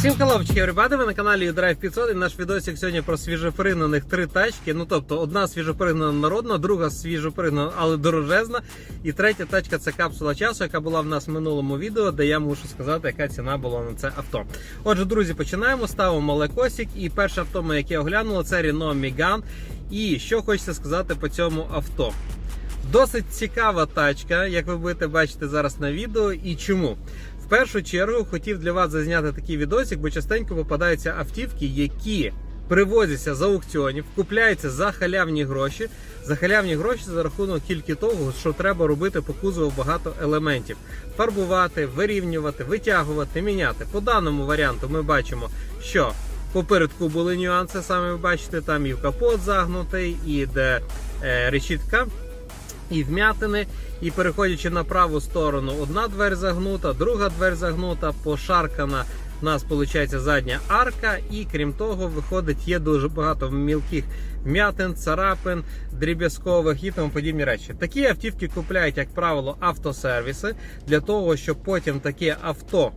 Всім халопчики, ребята, ви на каналі Drive 500 і наш відосик сьогодні про свіжопригнаних три тачки. Ну тобто одна свіжопригнана народна, друга свіжопригнана, але дорожезна. І третя тачка це капсула часу, яка була в нас в минулому відео, де я мушу сказати, яка ціна була на це авто. Отже, друзі, починаємо. Ставимо малекосик. І перше авто, яке оглянуло, це Renault Megane. І що хочеться сказати по цьому авто. Досить цікава тачка, як ви будете бачити зараз на відео. І чому? В першу чергу хотів для вас зазняти такий відосик, бо частенько попадаються автівки, які привозяться з аукціонів, купляються за халявні гроші. За халявні гроші за рахунок тільки того, що треба робити по кузову багато елементів: фарбувати, вирівнювати, витягувати, міняти. По даному варіанту ми бачимо, що попередку були нюанси. Саме ви бачите, там і в капот загнутий, і де е, решітка і вмятини. І переходячи на праву сторону, одна дверь загнута, друга дверь загнута, пошаркана. У нас виходить задня арка, і крім того, виходить, є дуже багато мілких вмятин, царапин, дріб'язкових і тому подібні речі. Такі автівки купляють, як правило, автосервіси для того, щоб потім таке авто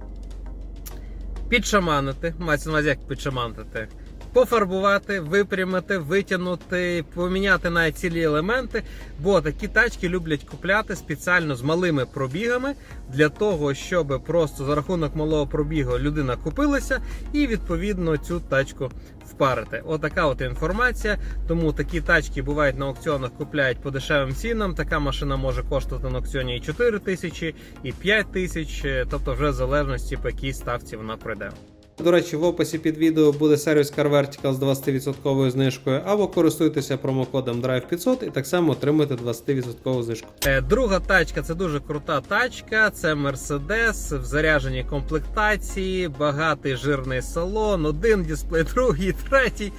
підшаманити, мається на увазі, як підшаманити, пофарбувати, випрямити, витягнути, поміняти навіть цілі елементи. Бо такі тачки люблять купляти спеціально з малими пробігами для того, щоб просто за рахунок малого пробігу людина купилася і відповідно цю тачку впарити. Отака от інформація. Тому такі тачки бувають на аукціонах, купляють по дешевим цінам. Така машина може коштувати на аукціоні і 4 тисячі, і 5 тисяч, тобто вже в залежності по якій ставці вона прийде. До речі, в описі під відео буде сервіс CarVertical з 20% знижкою, або користуйтеся промокодом Drive500 і так само отримуєте 20% знижку. Е, Друга тачка це дуже крута тачка. Це Mercedes в заряженій комплектації, багатий жирний салон, один дисплей, другий, третій.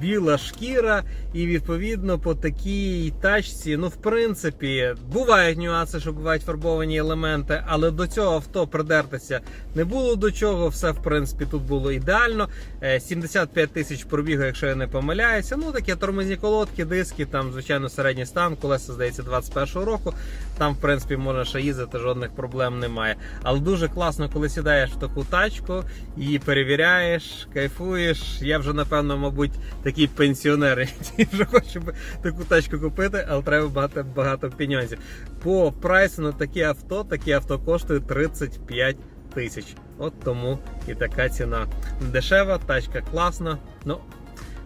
Біла шкіра, і відповідно по такій тачці, ну в принципі, бувають нюанси, що бувають фарбовані елементи, але до цього авто придертися не було до чого. Все в принципі тут було ідеально. Е, 75 тисяч пробігу, якщо я не помиляюся. Ну такі тормозні колодки, диски, там звичайно середній стан, колеса здається 21-го року. Там, в принципі, можна ще їздити, жодних проблем немає. Але дуже класно, коли сідаєш в таку тачку і перевіряєш, кайфуєш. Я вже напевно, мабуть, такий пенсіонер, який вже хоче би таку тачку купити, але треба багато багато пеньонзів. По прайсу на таке авто, таке авто коштує 35 тисяч. От тому і така ціна. Дешева, тачка класна. Ну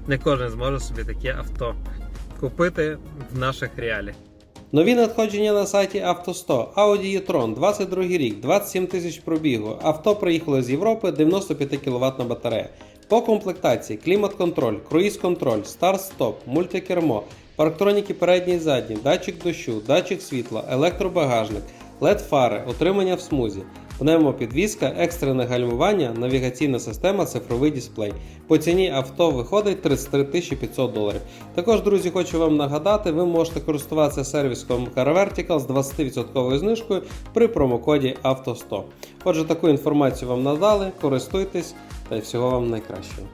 не кожен зможе собі таке авто купити в наших реаліях. Нові надходження на сайті Авто100. Audi e-tron, 22 рік, 27 тисяч пробігу. Авто приїхало з Європи, 95 кВт батарея. По комплектації клімат-контроль, круїз-контроль, старт-стоп, мультикермо, парктроніки передній і задній, датчик дощу, датчик світла, електробагажник, LED-фари, отримання в смузі. Пневмопідвізка, екстрене гальмування, навігаційна система, цифровий дисплей. По ціні авто виходить 33 500 доларів. Також, друзі, хочу вам нагадати, ви можете користуватися сервісом Car Vertical з 20% знижкою при промокоді AUTO100. Отже, таку інформацію вам надали, користуйтесь та й всього вам найкращого.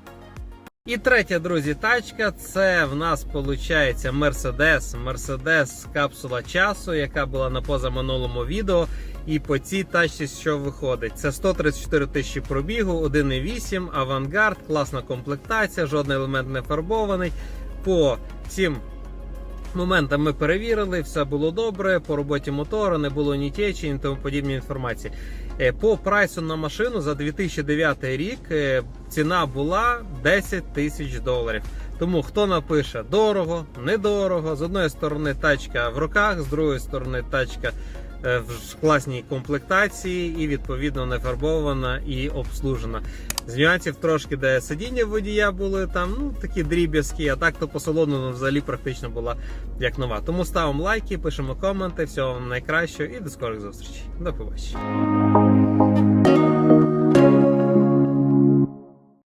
І третя, друзі, тачка це в нас виходить Mercedes, Mercedes капсула часу, яка була на позаминулому відео. І по цій тачці що виходить? Це 134 тисячі пробігу, 1,8, авангард, класна комплектація, жодний елемент не фарбований. По цим моментам ми перевірили, все було добре. По роботі мотора не було ні течі, тому подібні інформації. Е, По прайсу на машину за 2009 рік е, ціна була 10 тисяч доларів. Тому хто напише дорого, недорого, з одної сторони тачка в руках, з другої сторони тачка в класній комплектації і відповідно не фарбована і обслужена. З нюансів трошки, де сидіння водія були там, ну такі дріб'язки, а так то по салону ну, взагалі практично була як нова. Тому ставимо лайки, пишемо коменти. Всього вам найкращого і до скорих зустрічей. До побачення.